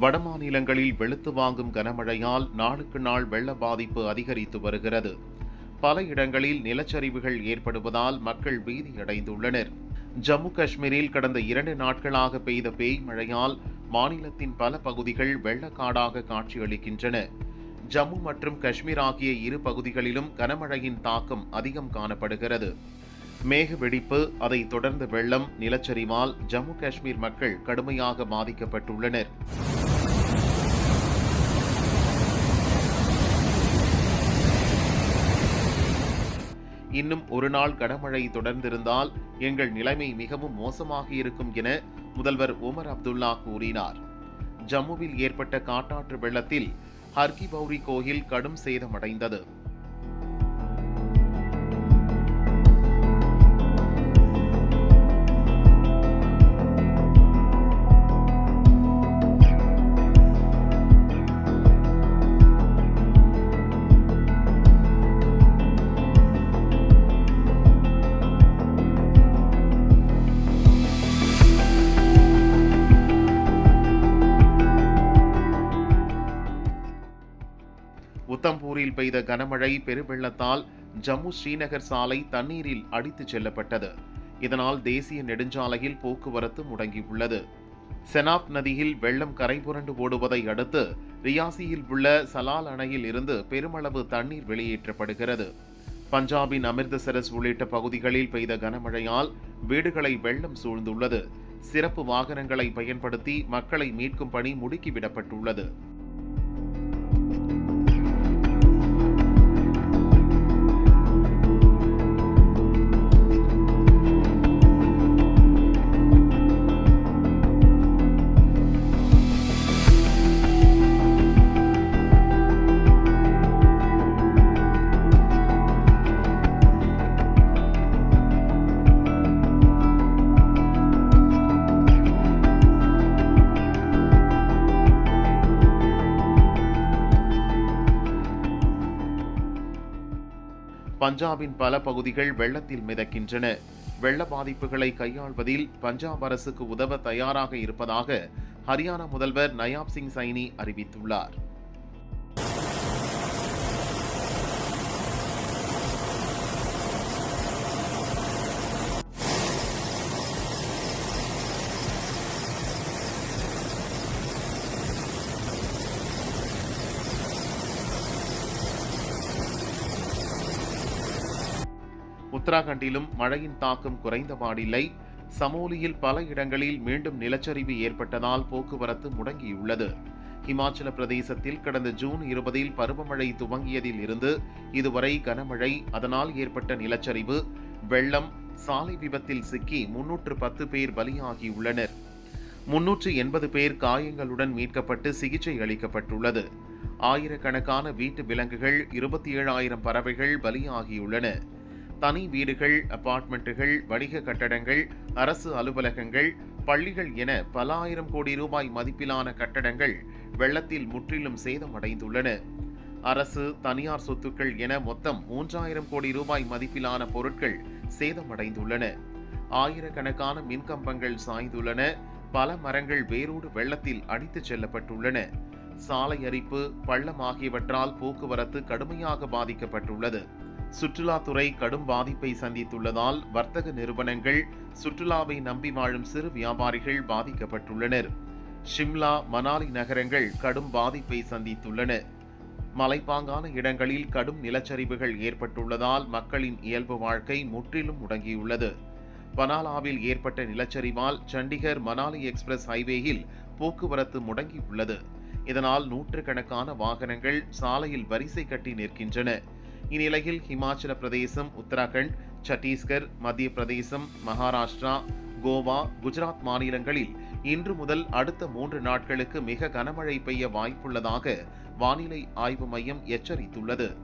வடமாநிலங்களில் வெளுத்து வாங்கும் கனமழையால் நாளுக்கு நாள் வெள்ள பாதிப்பு அதிகரித்து வருகிறது. பல இடங்களில் நிலச்சரிவுகள் ஏற்படுவதால் மக்கள் பீதியடைந்துள்ளனர். ஜம்மு காஷ்மீரில் கடந்த இரண்டு நாட்களாக பெய்த பேய் மழையால் மாநிலத்தின் பல பகுதிகள் வெள்ளக்காடாக காட்சியளிக்கின்றன. ஜம்மு மற்றும் காஷ்மீர் ஆகிய இரு பகுதிகளிலும் கனமழையின் தாக்கம் அதிகம் காணப்படுகிறது. மேக வெடிப்பு அதைத் தொடர்ந்து வெள்ளம் நிலச்சரிவால் ஜம்மு காஷ்மீர் மக்கள் கடுமையாக பாதிக்கப்பட்டுள்ளனர். இன்னும் ஒரு நாள் கனமழை தொடர்ந்திருந்தால் எங்கள் நிலைமை மிகவும் மோசமாக இருக்கும் என முதல்வர் உமர் அப்துல்லா கூறினார். ஜம்முவில் ஏற்பட்ட காட்டாற்று வெள்ளத்தில் ஹர்கி பௌரி கோயில் கடும் சேதமடைந்தது. உத்தம்பூரில் பெய்த கனமழை பெருவெள்ளத்தால் ஜம்மு ஸ்ரீநகர் சாலை தண்ணீரில் அடித்துச் செல்லப்பட்டது. இதனால் தேசிய நெடுஞ்சாலையில் போக்குவரத்து முடங்கியுள்ளது. செனாப் நதியில் வெள்ளம் கரை புரண்டு ஓடுவதை அடுத்து ரியாசியில் உள்ள சலால் அணையில் இருந்து பெருமளவு தண்ணீர் வெளியேற்றப்படுகிறது. பஞ்சாபின் அமிர்தசரஸ் உள்ளிட்ட பகுதிகளில் பெய்த கனமழையால் வீடுகளை வெள்ளம் சூழ்ந்துள்ளது. சிறப்பு வாகனங்களை பயன்படுத்தி மக்களை மீட்கும் பணி முடுக்கிவிடப்பட்டுள்ளது. பஞ்சாபின் பல பகுதிகள் வெள்ளத்தில் மிதக்கின்றன. வெள்ள பாதிப்புகளை கையாள்வதில் பஞ்சாப் அரசுக்கு உதவ தயாராக இருப்பதாக ஹரியானா முதல்வர் நயாப் சிங் சைனி அறிவித்துள்ளார். உத்தராகண்டிலும் மழையின் தாக்கம் குறைந்தபாடில்லை சமோலியில் பல இடங்களில் மீண்டும் நிலச்சரிவு ஏற்பட்டதால் போக்குவரத்து முடங்கியுள்ளது. இமாச்சல பிரதேசத்தில் கடந்த ஜூன் இருபதில் பருவமழை துவங்கியதில் இருந்து இதுவரை கனமழை அதனால் ஏற்பட்ட நிலச்சரிவு வெள்ளம் சாலை விபத்தில் சிக்கி முன்னூற்று பத்து பேர் பலியாகியுள்ளனர். முன்னூற்று எண்பது பேர் காயங்களுடன் மீட்கப்பட்டு சிகிச்சை அளிக்கப்பட்டுள்ளது. ஆயிரக்கணக்கான வீட்டு விலங்குகள் இருபத்தி ஏழாயிரம் பறவைகள் பலியாகியுள்ளன. தனி வீடுகள் அபார்ட்மெண்ட்டுகள் வணிக கட்டடங்கள் அரசு அலுவலகங்கள் பள்ளிகள் என பல ஆயிரம் கோடி ரூபாய் மதிப்பிலான கட்டடங்கள் வெள்ளத்தில் முற்றிலும் சேதமடைந்துள்ளன. அரசு தனியார் சொத்துக்கள் என மொத்தம் மூன்றாயிரம் கோடி ரூபாய் மதிப்பிலான பொருட்கள் சேதமடைந்துள்ளன. ஆயிரக்கணக்கான மின்கம்பங்கள் சாய்ந்துள்ளன. பல மரங்கள் வேரோடு வெள்ளத்தில் அடித்துச் செல்லப்பட்டுள்ளன. சாலை அரிப்பு பள்ளம் ஆகியவற்றால் போக்குவரத்து கடுமையாக பாதிக்கப்பட்டுள்ளது. சுற்றுலாத்துறை கடும் பாதிப்பை சந்தித்துள்ளதால் வர்த்தக நிறுவனங்கள் சுற்றுலாவை நம்பி வாழும் சிறு வியாபாரிகள் பாதிக்கப்பட்டுள்ளனர். ஷிம்லா மணாலி நகரங்கள் கடும் பாதிப்பை சந்தித்துள்ளன. மலைப்பாங்கான இடங்களில் கடும் நிலச்சரிவுகள் ஏற்பட்டுள்ளதால் மக்களின் இயல்பு வாழ்க்கை முற்றிலும் முடங்கியுள்ளது. பனாலாவில் ஏற்பட்ட நிலச்சரிவால் சண்டிகர் மணாலி எக்ஸ்பிரஸ் ஹைவேயில் போக்குவரத்து முடங்கியுள்ளது. இதனால் நூற்றுக்கணக்கான வாகனங்கள் சாலையில் வரிசை கட்டி நிற்கின்றன. இந்நிலையில் ஹிமாச்சல பிரதேசம் உத்தராகண்ட் சத்தீஸ்கர் மத்திய பிரதேசம் மகாராஷ்டிரா கோவா குஜராத் மாநிலங்களில் இன்று முதல் அடுத்த மூன்று நாட்களுக்கு மிக கனமழை பெய்ய வாய்ப்புள்ளதாக வானிலை ஆய்வு மையம் எச்சரித்துள்ளது.